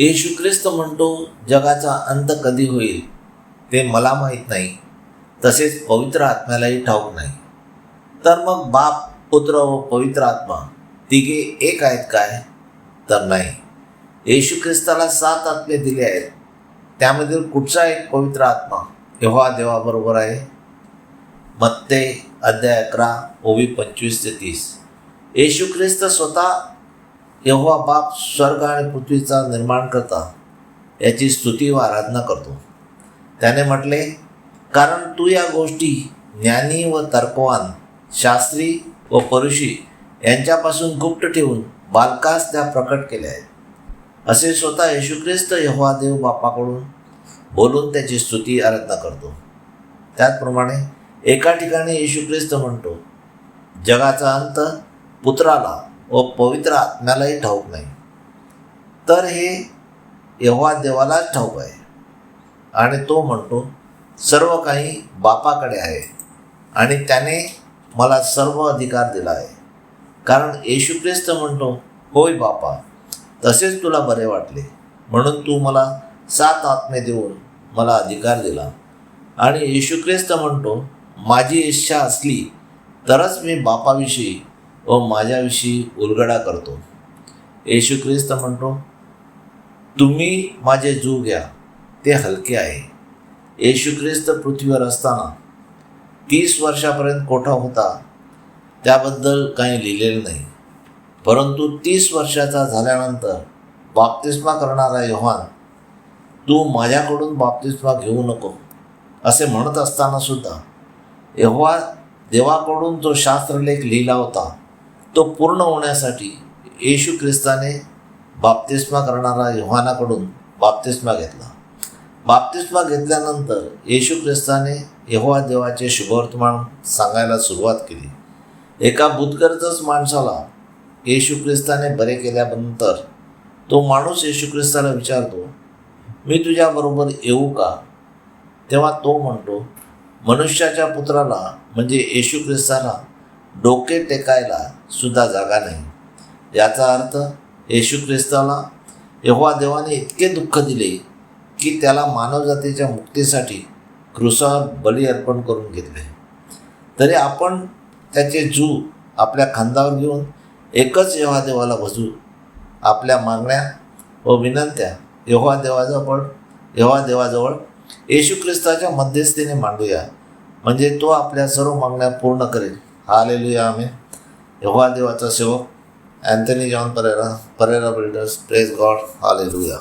येशू ख्रिस्त म्हणतो जगाचा अंत कधी होईल ते मला माहीत नाही तसेच पवित्र आत्म्यालाही ठाऊक नाही. तर मग बाप पुत्र व पवित्र आत्मा तिघे एक आहेत काय? तर नाही. येशू ख्रिस्ताला सात आत्मे दिले आहेत. त्यामधील कुठचा एक पवित्र आत्मा एव्हा देवाबरोबर आहे? मत्ते अध्याय अकरा ओवी पंचवीस ते तीस. येशू ख्रिस्त स्वतः यहोवा बाप स्वर्ग आणि पृथ्वीचा निर्माण करता याची स्तुती व आराधना करतो. त्याने म्हटले कारण तू या गोष्टी ज्ञानी व तर्कवान शास्त्री व परुषी यांच्यापासून गुप्त ठेवून बालकास त्या प्रकट केल्या आहेत. असे स्वतः येशू ख्रिस्त यहोवा देव बापाकडून बोलून त्याची स्तुती आराधना करतो. त्याचप्रमाणे एका ठिकाणी येशू ख्रिस्त म्हणतो जगाचा अंत पुत्राला व पवित्र आत्म्यालाही ठाऊक नाही. तर हे यव्हा देवालाच ठाऊक आहे. आणि तो म्हणतो सर्व काही बापाकडे आहे आणि त्याने मला सर्व अधिकार दिला आहे. कारण येशू ख्रिस्त म्हणतो होय बापा तसेच तुला बरे वाटले. म्हणून तू मला सात आत्मे देऊन मला अधिकार दिला. आणि येशू ख्रिस्त म्हणतो माझी इच्छा असली तरच मी बापाविषयी व माझ्याविषयी उलगडा करतो. येशू ख्रिस्त म्हणतो तुम्ही माझे जू घ्या ते हलके आहे. येशू ख्रिस्त पृथ्वीवर असताना तीस वर्षापर्यंत कोठा होता त्याबद्दल काही लिहिलेलं नाही. परंतु तीस वर्षाचा झाल्यानंतर बाप्तिस्मा करणारा योहान तू माझ्याकडून बाप्तिस्मा घेऊ नको असे म्हणत असताना सुद्धा यव्हा देवाकडून जो शास्त्रलेख लिहिला होता तो पूर्ण होण्यासाठी येशू ख्रिस्ताने बाप्तिस्मा करणारा योहानाकडून बाप्तिस्मा घेतला. बाप्तिस्मा घेतल्यानंतर येशू ख्रिस्ताने यहोवा देवाचे शुभवर्तमान सांगायला सुरुवात केली. एका बुतकरचंच माणसाला येशू ख्रिस्ताने बरे केल्यानंतर तो माणूस येशू ख्रिस्ताला विचारतो मी तुझ्याबरोबर येऊ का? तेव्हा तो म्हणतो मनुष्याच्या पुत्राला म्हणजे येशू ख्रिस्ताला डोके टेकायला सुद्धा जागा नाही. याचा अर्थ येशू ख्रिस्ताला यहोवा देवाने इतके दुःख दिले की त्याला मानवजातीच्या मुक्तीसाठी क्रुसावर बली अर्पण करून घेतले. तरी आपण त्याचे जू आपल्या खांदावर घेऊन एकच यहोवा देवाला भजू आपल्या मागण्या व विनंत्या यहोवा देवाजवळ यहोवा देवाजवळ येशू ख्रिस्ताच्या मध्यस्थीने मांडूया. म्हणजे तो आपल्या सर्व मागण्या पूर्ण करेल. हालेलुया आम्ही यहोवा देवाचा सेवक Anthony John Pereira Pereira builders press God hallelujah